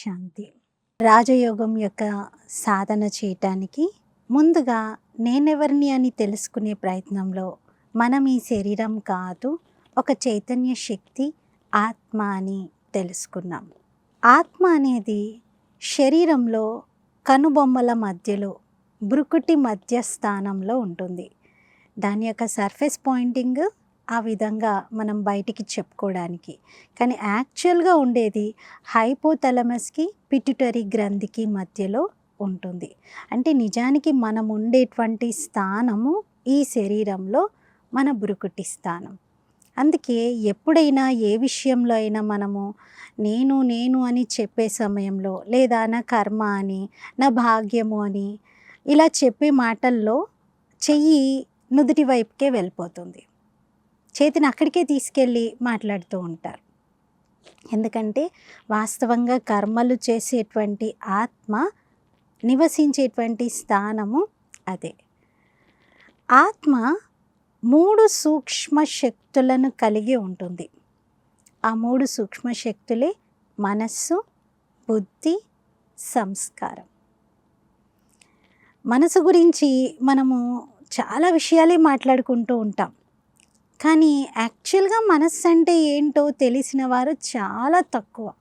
శాంతి. రాజయోగం యొక్క సాధన చేయటానికి ముందుగా నేనెవరిని అని తెలుసుకునే ప్రయత్నంలో మనం ఈ శరీరం కాదు ఒక చైతన్య శక్తి ఆత్మ అని తెలుసుకున్నాం. ఆత్మ అనేది శరీరంలో కనుబొమ్మల మధ్యలో బ్రుకుటి మధ్య స్థానంలో ఉంటుంది. దాని యొక్క సర్ఫేస్ పాయింటింగ్ ఆ విధంగా మనం బయటికి చెప్పుకోవడానికి. కానీ యాక్చువల్గా ఉండేది హైపోథలమస్కి పిట్యుటరీ గ్రంథికి మధ్యలో ఉంటుంది. అంటే నిజానికి మనం ఉండేటువంటి స్థానము ఈ శరీరంలో మన బురుకుటి స్థానం. అందుకే ఎప్పుడైనా ఏ విషయంలో అయినా మనము నేను నేను అని చెప్పే సమయంలో లేదా నా కర్మ అని నా భాగ్యము అని ఇలా చెప్పే మాటల్లో చెయ్యి నుదుటి వైపుకే వెళ్ళిపోతుంది. చేతిని అక్కడికే తీసుకెళ్ళి మాట్లాడుతూ ఉంటారు. ఎందుకంటే వాస్తవంగా కర్మలు చేసేటువంటి ఆత్మ నివసించేటువంటి స్థానము అదే. ఆత్మ మూడు సూక్ష్మ శక్తులను కలిగి ఉంటుంది. ఆ మూడు సూక్ష్మ శక్తులే మనస్సు బుద్ధి సంస్కారం. మనసు గురించి మనము చాలా విషయాలే మాట్లాడుకుంటూ ఉంటాం. కానీ యాక్చువల్గా మనస్సు అంటే ఏంటో తెలిసిన వారు చాలా తక్కువ.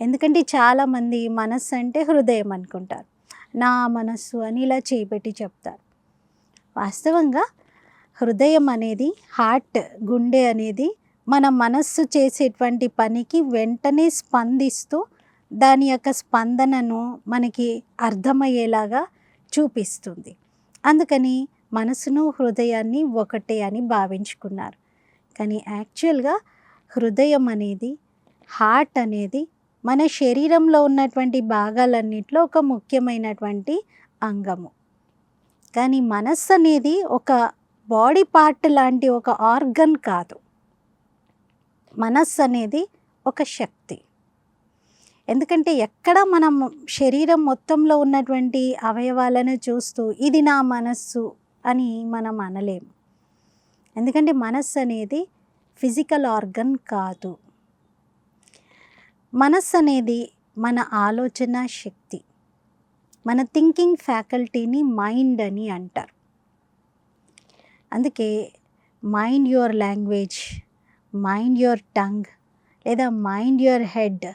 ఎందుకంటే చాలామంది మనస్సు అంటే హృదయం అనుకుంటారు. నా మనస్సు అని ఇలా చేపెట్టి చెప్తారు. వాస్తవంగా హృదయం అనేది హార్ట్ గుండె అనేది మన మనస్సు చేసేటువంటి పనికి వెంటనే స్పందిస్తూ దాని యొక్క స్పందనను మనకి అర్థమయ్యేలాగా చూపిస్తుంది. అందుకని మనసును హృదయాన్ని ఒకటే అని భావించుకున్నారు. కానీ యాక్చువల్గా హృదయం అనేది హార్ట్ అనేది మన శరీరంలో ఉన్నటువంటి భాగాలన్నింటిలో ఒక ముఖ్యమైనటువంటి అంగము. కానీ మనస్సు అనేది ఒక బాడీ పార్ట్ లాంటి ఒక ఆర్గన్ కాదు. మనస్సు అనేది ఒక శక్తి. ఎందుకంటే ఎక్కడ మనం శరీరం మొత్తంలో ఉన్నటువంటి అవయవాలను చూస్తూ ఇది నా మనస్సు అని మనం అనలేము. ఎందుకంటే మనస్సు అనేది ఫిజికల్ ఆర్గన్ కాదు. మనస్సు అనేది మన ఆలోచన శక్తి. మన థింకింగ్ ఫ్యాకల్టీని మైండ్ అని అంటారు. అందుకే mind your language mind your tongue లేదా మైండ్ యువర్ హెడ్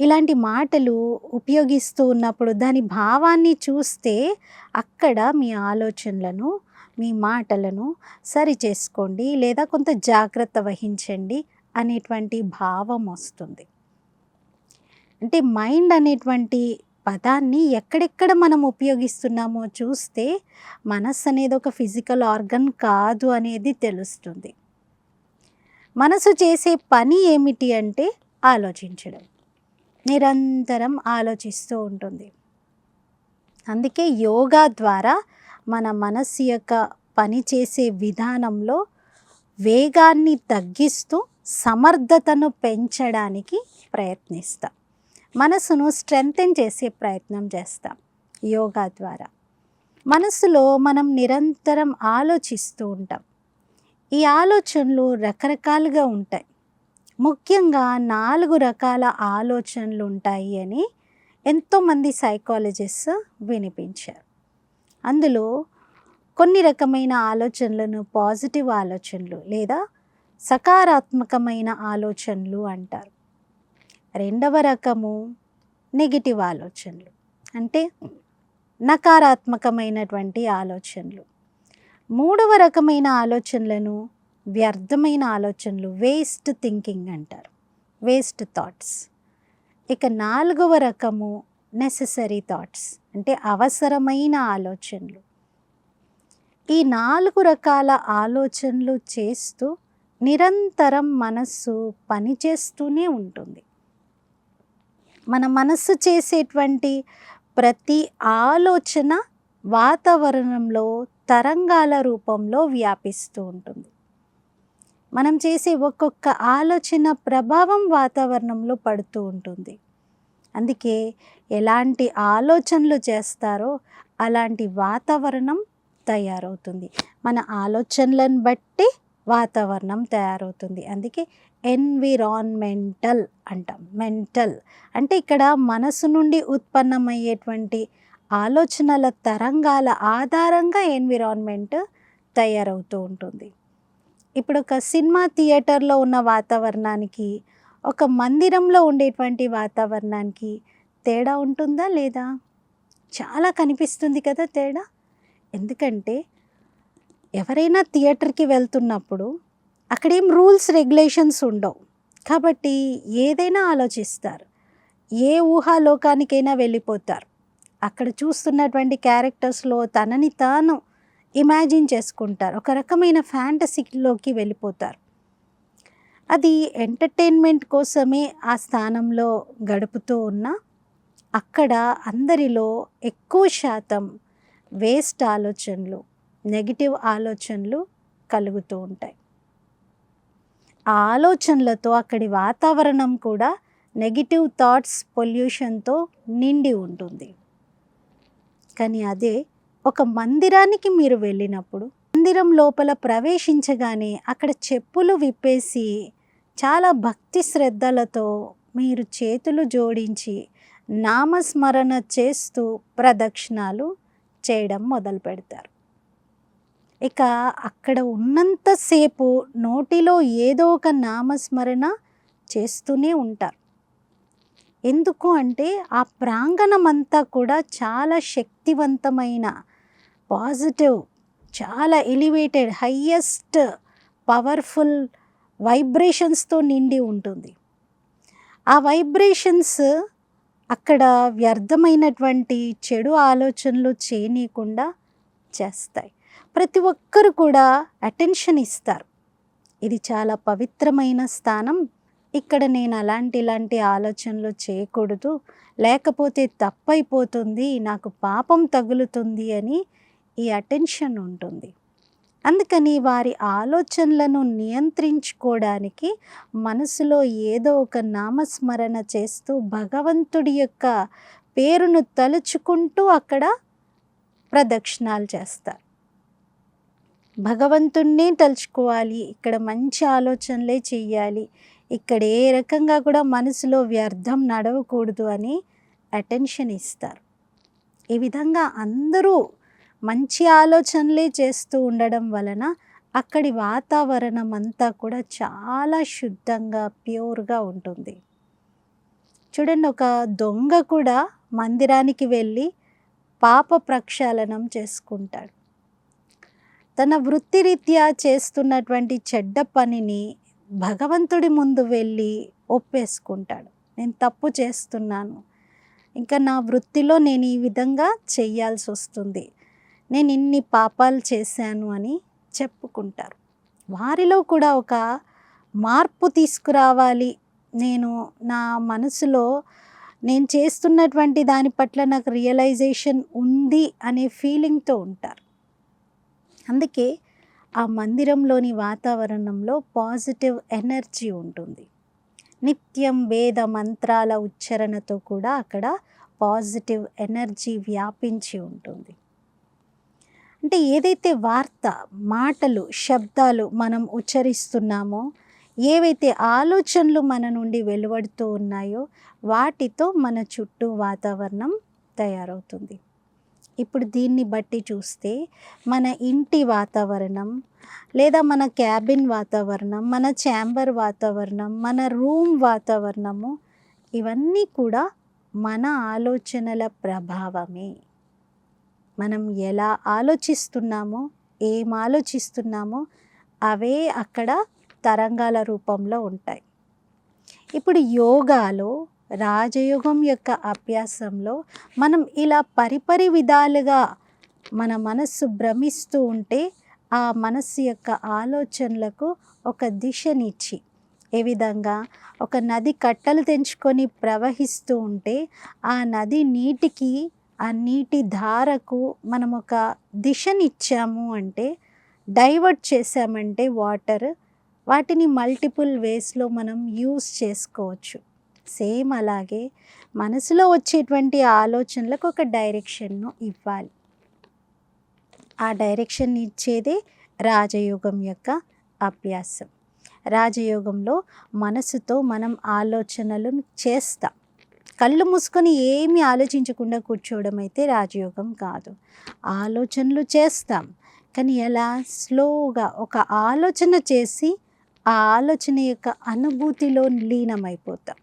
ఇలాంటి మాటలు ఉపయోగిస్తూ ఉన్నప్పుడు దాని భావాన్ని చూస్తే అక్కడ మీ ఆలోచనలను మీ మాటలను సరి చేసుకోండి లేదా కొంత జాగ్రత్త వహించండి అనేటువంటి భావం వస్తుంది. అంటే మైండ్ అనేటువంటి పదాన్ని ఎక్కడెక్కడ మనం ఉపయోగిస్తున్నామో చూస్తే మనస్సు అనేది ఒక ఫిజికల్ ఆర్గన్ కాదు అనేది తెలుస్తుంది. మనసు చేసే పని ఏమిటి అంటే ఆలోచించడం. నిరంతరం ఆలోచిస్తూ ఉంటుంది. అందుకే యోగా ద్వారా మన మనస్సు యొక్క పని చేసే విధానంలో వేగాన్ని తగ్గిస్తూ సమర్థతను పెంచడానికి ప్రయత్నిస్తాం. మనసును స్ట్రెంగ్తెన్ చేసే ప్రయత్నం చేస్తాం యోగా ద్వారా. మనసులో మనం నిరంతరం ఆలోచిస్తూ ఉంటాం. ఈ ఆలోచనలు రకరకాలుగా ఉంటాయి. ముఖ్యంగా నాలుగు రకాల ఆలోచనలు ఉంటాయి అని ఎంతోమంది సైకాలజిస్ట్ వినిపించారు. అందులో కొన్ని రకమైన ఆలోచనలను పాజిటివ్ ఆలోచనలు లేదా సకారాత్మకమైన ఆలోచనలు అంటారు. రెండవ రకము నెగిటివ్ ఆలోచనలు. అంటే నకారాత్మకమైనటువంటి ఆలోచనలు. మూడవ రకమైన ఆలోచనలను వ్యర్థమైన ఆలోచనలు వేస్ట్ థింకింగ్ అంటారు. వేస్ట్ థాట్స్ ఇక నాలుగవ రకము నెససరీ థాట్స్ అంటే అవసరమైన ఆలోచనలు. ఈ నాలుగు రకాల ఆలోచనలు చేస్తూ నిరంతరం మనస్సు పనిచేస్తూనే ఉంటుంది. మన మనస్సు చేసేటువంటి ప్రతి ఆలోచన వాతావరణంలో తరంగాల రూపంలో వ్యాపిస్తూ ఉంటుంది. మనం చేసే ఒక్కొక్క ఆలోచన ప్రభావం వాతావరణంలో పడుతూ ఉంటుంది. అందుకే ఎలాంటి ఆలోచనలు చేస్తారో అలాంటి వాతావరణం తయారవుతుంది. మన ఆలోచనలను బట్టి వాతావరణం తయారవుతుంది. అందుకే ఎన్విరాన్మెంటల్ అంటాం. మెంటల్ అంటే ఇక్కడ మనసు నుండి ఉత్పన్నమయ్యేటువంటి ఆలోచనల తరంగాల ఆధారంగా ఎన్విరాన్మెంట్ తయారవుతూ ఉంటుంది. ఇప్పుడు ఒక సినిమా థియేటర్లో ఉన్న వాతావరణానికి ఒక మందిరంలో ఉండేటువంటి వాతావరణానికి తేడా ఉంటుందా లేదా? చాలా కనిపిస్తుంది కదా తేడా. ఎందుకంటే ఎవరైనా థియేటర్కి వెళ్తున్నప్పుడు అక్కడేం రూల్స్ రెగ్యులేషన్స్ ఉండవు. కాబట్టి ఏదైనా ఆలోచిస్తారు. ఏ ఊహాలోకానికైనా వెళ్ళిపోతారు. అక్కడ చూస్తున్నటువంటి క్యారెక్టర్స్లో తనని తాను ఇమాజిన్ చేసుకుంటారు. ఒక రకమైన ఫ్యాంటసీలోకి వెళ్ళిపోతారు. అది ఎంటర్టైన్మెంట్ కోసమే ఆ స్థానంలో గడుపుతూ ఉన్న అక్కడ అందరిలో ఎక్కువ శాతం వేస్ట్ ఆలోచనలు నెగిటివ్ ఆలోచనలు కలుగుతూ ఉంటాయి. ఆ ఆలోచనలతో అక్కడి వాతావరణం కూడా నెగిటివ్ థాట్స్ పొల్యూషన్తో నిండి ఉంటుంది. కానీ అదే ఒక మందిరానికి మీరు వెళ్ళినప్పుడు మందిరం లోపల ప్రవేశించగానే అక్కడ చెప్పులు విప్పేసి చాలా భక్తి శ్రద్ధలతో మీరు చేతులు జోడించి నామస్మరణ చేస్తూ ప్రదక్షిణాలు చేయడం మొదలు పెడతారు. ఇక అక్కడ ఉన్నంతసేపు నోటిలో ఏదో ఒక నామస్మరణ చేస్తూనే ఉంటారు. ఎందుకు అంటే ఆ ప్రాంగణం అంతా కూడా చాలా శక్తివంతమైన పాజిటివ్ చాలా ఎలివేటెడ్ హయ్యెస్ట్ పవర్ఫుల్ వైబ్రేషన్స్తో నిండి ఉంటుంది. ఆ వైబ్రేషన్స్ అక్కడ వ్యర్థమైనటువంటి చెడు ఆలోచనలు చేయనీయకుండా చేస్తాయి. ప్రతి ఒక్కరు కూడా అటెన్షన్ ఇస్తారు. ఇది చాలా పవిత్రమైన స్థానం. ఇక్కడ నేను అలాంటి ఇలాంటి ఆలోచనలు చేయకూడదు. లేకపోతే తప్పైపోతుంది. నాకు పాపం తగులుతుంది అని ఈ అటెన్షన్ ఉంటుంది. అందుకని వారి ఆలోచనలను నియంత్రించుకోవడానికి మనసులో ఏదో ఒక నామస్మరణ చేస్తూ భగవంతుడి యొక్క పేరును తలుచుకుంటూ అక్కడ ప్రదక్షిణాలు చేస్తారు. భగవంతుణ్ణే తలుచుకోవాలి ఇక్కడ మంచి ఆలోచనలే చెయ్యాలి ఇక్కడ ఏ రకంగా కూడా మనసులో వ్యర్థం నడవకూడదు అని అటెన్షన్ ఇస్తారు. ఈ విధంగా అందరూ మంచి ఆలోచనలే చేస్తూ ఉండడం వలన అక్కడి వాతావరణం అంతా కూడా చాలా శుద్ధంగా ప్యూర్గా ఉంటుంది. చూడండి ఒక దొంగ కూడా మందిరానికి వెళ్ళి పాప ప్రక్షాళనం చేసుకుంటాడు. తన వృత్తిరీత్యా చేస్తున్నటువంటి చెడ్డ పనిని భగవంతుడి ముందు వెళ్ళి ఒప్పేసుకుంటాడు. నేను తప్పు చేస్తున్నాను. ఇంకా నా వృత్తిలో నేను ఈ విధంగా చెయ్యాల్సి వస్తుంది నేను ఇన్ని పాపాలు చేశాను అని చెప్పుకుంటారు. వారిలో కూడా ఒక మార్పు తీసుకురావాలి. నేను నా మనసులో నేను చేస్తున్నటువంటి దాని పట్ల నాకు రియలైజేషన్ ఉంది అనే ఫీలింగ్తో ఉంటారు. అందుకే ఆ మందిరంలోని వాతావరణంలో పాజిటివ్ ఎనర్జీ ఉంటుంది. నిత్యం వేద మంత్రాల ఉచ్చారణతో కూడా అక్కడ పాజిటివ్ ఎనర్జీ వ్యాపించి ఉంటుంది. అంటే ఏదైతే వార్త మాటలు శబ్దాలు మనం ఉచ్చరిస్తున్నామో ఏవైతే ఆలోచనలు మన నుండి వెలువడుతూ ఉన్నాయో వాటితో మన చుట్టూ వాతావరణం తయారవుతుంది. ఇప్పుడు దీన్ని బట్టి చూస్తే మన ఇంటి వాతావరణం లేదా మన క్యాబిన్ వాతావరణం మన ఛాంబర్ వాతావరణం మన రూమ్ వాతావరణము ఇవన్నీ కూడా మన ఆలోచనల ప్రభావమే. మనం ఎలా ఆలోచిస్తున్నామో ఏం ఆలోచిస్తున్నామో అవే అక్కడ తరంగాల రూపంలో ఉంటాయి. ఇప్పుడు యోగాలో రాజయోగం యొక్క అభ్యాసంలో మనం ఇలా పరిపరి విధాలుగా మన మనస్సు భ్రమిస్తూ ఉంటే ఆ మనస్సు యొక్క ఆలోచనలకు ఒక దిశనిచ్చి ఏ విధంగా ఒక నది కట్టలు తెంచుకొని ప్రవహిస్తూ ఉంటే ఆ నది నీటికి ఆ నీటి ధారకు మనం ఒక దిశనిచ్చాము అంటే డైవర్ట్ చేసామంటే వాటర్ వాటిని మల్టిపుల్ వేస్లో మనం యూస్ చేసుకోవచ్చు. సేమ్ అలాగే మనసులో వచ్చేటువంటి ఆలోచనలకు ఒక డైరెక్షన్ను ఇవ్వాలి. ఆ డైరెక్షన్ ఇచ్చేదే రాజయోగం యొక్క అభ్యాసం. రాజయోగంలో మనసుతో మనం ఆలోచనలు చేస్తాం. కళ్ళు మూసుకొని ఏమీ ఆలోచించకుండా కూర్చోవడం అయితే రాజయోగం కాదు. ఆలోచనలు చేస్తాం. కానీ ఎలా? స్లోగా ఒక ఆలోచన చేసి ఆ ఆలోచన యొక్క అనుభూతిలో లీనమైపోతాం.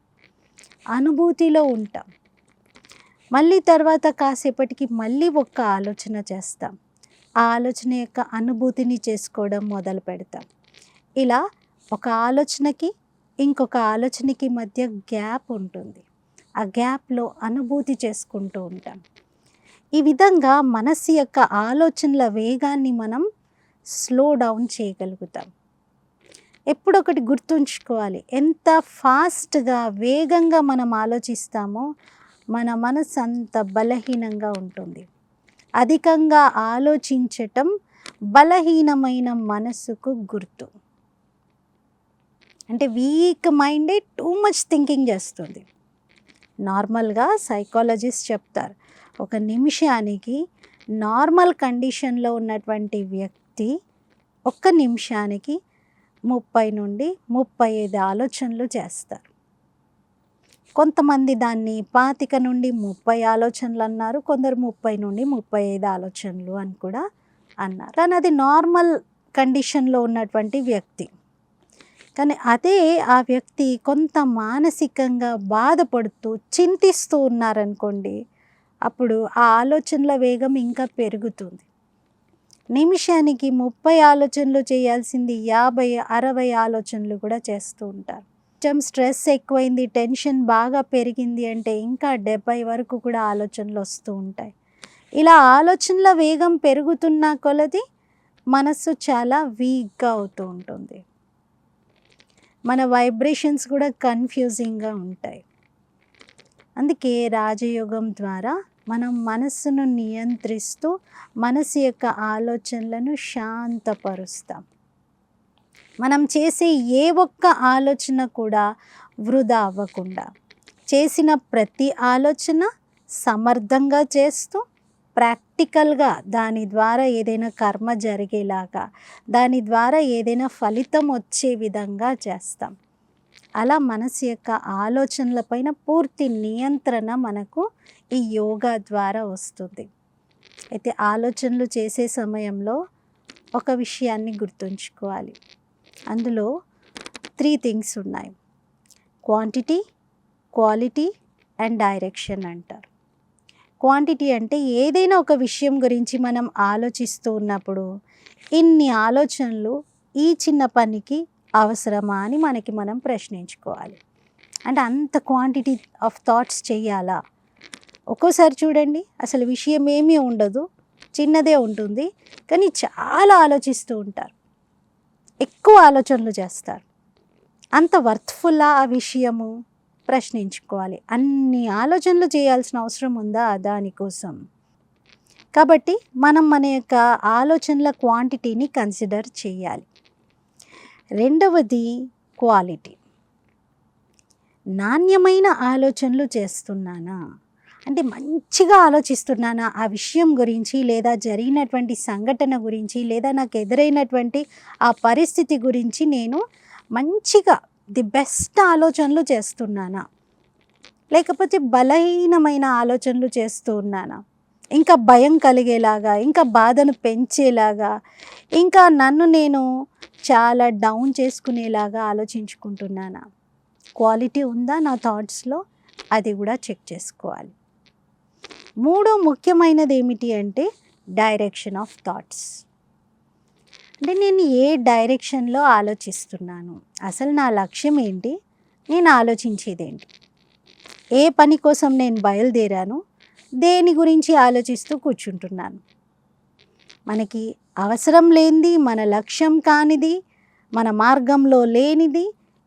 అనుభూతిలో ఉంటాం. మళ్ళీ తర్వాత కాసేపటికి మళ్ళీ ఒక్క ఆలోచన చేస్తాం. ఆ ఆలోచన యొక్క అనుభూతిని చేసుకోవడం మొదలు పెడతాం. ఇలా ఒక ఆలోచనకి ఇంకొక ఆలోచనకి మధ్య గ్యాప్ ఉంటుంది. ఆ గ్యాప్లో అనుభూతి చేసుకుంటూ ఉంటాం. ఈ విధంగా మనసు యొక్క ఆలోచనల వేగాన్ని మనం స్లో డౌన్ చేయగలుగుతాం. ఎప్పుడొకటి గుర్తుంచుకోవాలి. ఎంత ఫాస్ట్గా వేగంగా మనం ఆలోచిస్తామో మన మనసు అంత బలహీనంగా ఉంటుంది. అధికంగా ఆలోచించటం బలహీనమైన మనసుకు గుర్తు. అంటే వీక్ మైండే టూ మచ్ థింకింగ్ చేస్తుంది. నార్మల్గా సైకాలజిస్ట్ చెప్తారు. ఒక నిమిషానికి నార్మల్ కండిషన్లో ఉన్నటువంటి వ్యక్తి ఒక్క నిమిషానికి ముప్పై నుండి ముప్పై ఐదు ఆలోచనలు చేస్తారు. కొంతమంది దాన్ని పాతిక నుండి ముప్పై ఆలోచనలు అన్నారు కొందరు ముప్పై నుండి ముప్పై ఐదు ఆలోచనలు అని కూడా అన్నారు. కానీ అది నార్మల్ కండిషన్లో ఉన్నటువంటి వ్యక్తి. కానీ అదే ఆ వ్యక్తి కొంత మానసికంగా బాధపడుతూ చింతిస్తూ ఉన్నారనుకోండి అప్పుడు ఆ ఆలోచనల వేగం ఇంకా పెరుగుతుంది. నిమిషానికి ముప్పై ఆలోచనలు చేయాల్సింది యాభై అరవై ఆలోచనలు కూడా చేస్తూ ఉంటారు. కొంచెం స్ట్రెస్ ఎక్కువైంది టెన్షన్ బాగా పెరిగింది అంటే ఇంకా డెబ్బై వరకు కూడా ఆలోచనలు వస్తూ ఉంటాయి. ఇలా ఆలోచనల వేగం పెరుగుతున్న కొలది మనస్సు చాలా వీక్గా అవుతూ ఉంటుంది. మన వైబ్రేషన్స్ కూడా కన్ఫ్యూజింగ్గా ఉంటాయి. అందుకే రాజయోగం ద్వారా మనం మనస్సును నియంత్రిస్తూ మనసు యొక్క ఆలోచనలను శాంతపరుస్తాం. మనం చేసే ఏ ఒక్క ఆలోచన కూడా వృధా అవ్వకుండా చేసిన ప్రతి ఆలోచన సమర్థంగా చేస్తూ ప్రాక్టికల్గా దాని ద్వారా ఏదైనా కర్మ జరిగేలాగా దాని ద్వారా ఏదైనా ఫలితం వచ్చే విధంగా చేస్తాం. అలా మనసు యొక్క ఆలోచనలపైన పూర్తి నియంత్రణ మనకు ఈ యోగా ద్వారా వస్తుంది. అయితే ఆలోచనలు చేసే సమయంలో ఒక విషయాన్ని గుర్తుంచుకోవాలి. అందులో త్రీ థింగ్స్ ఉన్నాయి. క్వాంటిటీ క్వాలిటీ అండ్ డైరెక్షన్ అంటారు. క్వాంటిటీ అంటే ఏదైనా ఒక విషయం గురించి మనం ఆలోచిస్తూ ఉన్నప్పుడు ఇన్ని ఆలోచనలు ఈ చిన్న పనికి అవసరమా అని మనకి మనం ప్రశ్నించుకోవాలి. అంటే అంత క్వాంటిటీ ఆఫ్ థాట్స్ చేయాలా? ఒక్కోసారి చూడండి అసలు విషయం ఏమీ ఉండదు చిన్నదే ఉంటుంది కానీ చాలా ఆలోచిస్తూ ఉంటారు. ఎక్కువ ఆలోచనలు చేస్తారు. అంత వర్త్ఫుల్లా ఆ విషయము? ప్రశ్నించుకోవాలి. అన్ని ఆలోచనలు చేయాల్సిన అవసరం ఉందా? దానికోసం. కాబట్టి మనం మన యొక్క ఆలోచనల క్వాంటిటీని కన్సిడర్ చేయాలి. రెండవది క్వాలిటీ. నాణ్యమైన ఆలోచనలు చేస్తున్నానా? అంటే మంచిగా ఆలోచిస్తున్నానా ఆ విషయం గురించి లేదా జరిగినటువంటి సంఘటన గురించి లేదా నాకు ఎదురైనటువంటి ఆ పరిస్థితి గురించి నేను మంచిగా ది బెస్ట్ ఆలోచనలు చేస్తున్నానా? లేకపోతే బలహీనమైన ఆలోచనలు చేస్తూ ఉన్నానా? ఇంకా భయం కలిగేలాగా ఇంకా బాధను పెంచేలాగా ఇంకా నన్ను నేను చాలా డౌన్ చేసుకునేలాగా ఆలోచించుకుంటున్నానా? క్వాలిటీ ఉందా నా థాట్స్లో? అది కూడా చెక్ చేసుకోవాలి. మూడో ముఖ్యమైనది ఏమిటి అంటే డైరెక్షన్ ఆఫ్ థాట్స్. అంటే నేను ఏ డైరెక్షన్లో ఆలోచిస్తున్నాను? అసలు నా లక్ష్యం ఏంటి? నేను ఆలోచించేది ఏంటి ఏ పని కోసం నేను బయలుదేరాను? దేని గురించి ఆలోచిస్తూ కూర్చుంటున్నాను? మనకి అవసరం లేనిది మన లక్ష్యం కానిది మన మార్గంలో లేనిది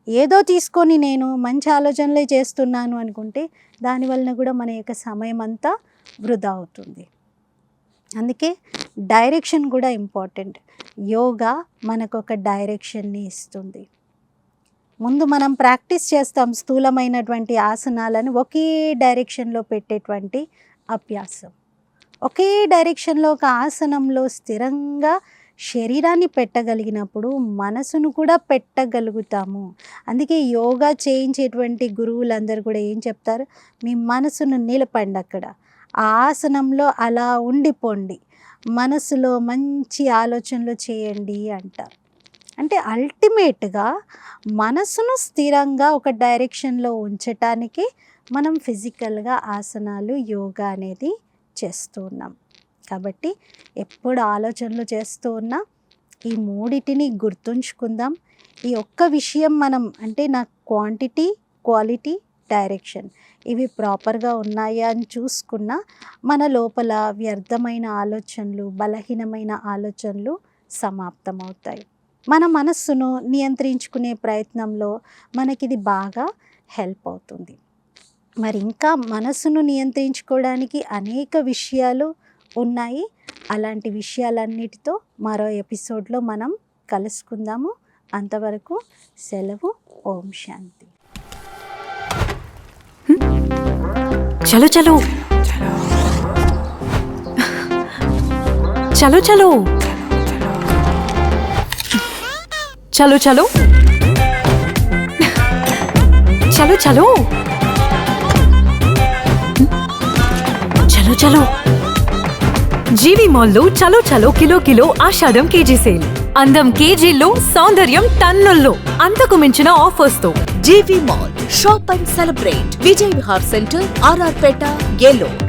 ఏదో తీసుకొని నేను మంచి ఆలోచనలే చేస్తున్నాను అనుకుంటే దానివలన కూడా మన యొక్క సమయం అంతా వృధా అవుతుంది. అందుకే డైరెక్షన్ కూడా ఇంపార్టెంట్. యోగా మనకు ఒక డైరెక్షన్ని ఇస్తుంది. ముందు మనం ప్రాక్టీస్ చేస్తాం స్థూలమైనటువంటి ఆసనాలను ఒకే డైరెక్షన్లో పెట్టేటువంటి అభ్యాసం. ఒకే డైరెక్షన్లో ఒక ఆసనంలో స్థిరంగా శరీరాన్ని పెట్టగలిగినప్పుడు మనసును కూడా పెట్టగలుగుతాము. అందుకే యోగా చేయించేటువంటి గురువులందరూ కూడా ఏం చెప్తారు? మీ మనసును నిలపండి అక్కడ ఆ ఆసనంలో అలా ఉండిపోండి. మనసులో మంచి ఆలోచనలు చేయండి అంటారు అంటే అల్టిమేట్గా మనసును స్థిరంగా ఒక డైరెక్షన్లో ఉంచటానికి మనం ఫిజికల్గా ఆసనాలు యోగా అనేది చేస్తూ ఉన్నాం. కాబట్టి ఎప్పుడు ఆలోచనలు చేస్తూ ఉన్నా ఈ మూడిటిని గుర్తుంచుకుందాం. ఈ ఒక్క విషయం మనం అంటే నా క్వాంటిటీ క్వాలిటీ డైరెక్షన్ ఇవి ప్రాపర్గా ఉన్నాయా అని చూసుకున్న మన లోపల వ్యర్థమైన ఆలోచనలు బలహీనమైన ఆలోచనలు సమాప్తమవుతాయి. మన మనస్సును నియంత్రించుకునే ప్రయత్నంలో మనకిది బాగా హెల్ప్ అవుతుంది. మరి ఇంకా మనసును నియంత్రించుకోవడానికి అనేక విషయాలు ఉన్నాయి. అలాంటి విషయాలన్నిటితో మరో ఎపిసోడ్లో మనం కలుసుకుందాము. అంతవరకు సెలవు. ఓం శాంతి. చలో చలో. చలో చలో. చలో చలో. చలో చలో. చలో చలో. జీవి మాల్లో చలో చలో kilo kilo Ashadham KG sale. అందం కేజీల్లో సౌందర్యం టన్నుల్లో. అంతకు మించిన ఆఫర్స్తో Jeevi mall. Shop and celebrate Vijay Vihar centre R R Peta Eluru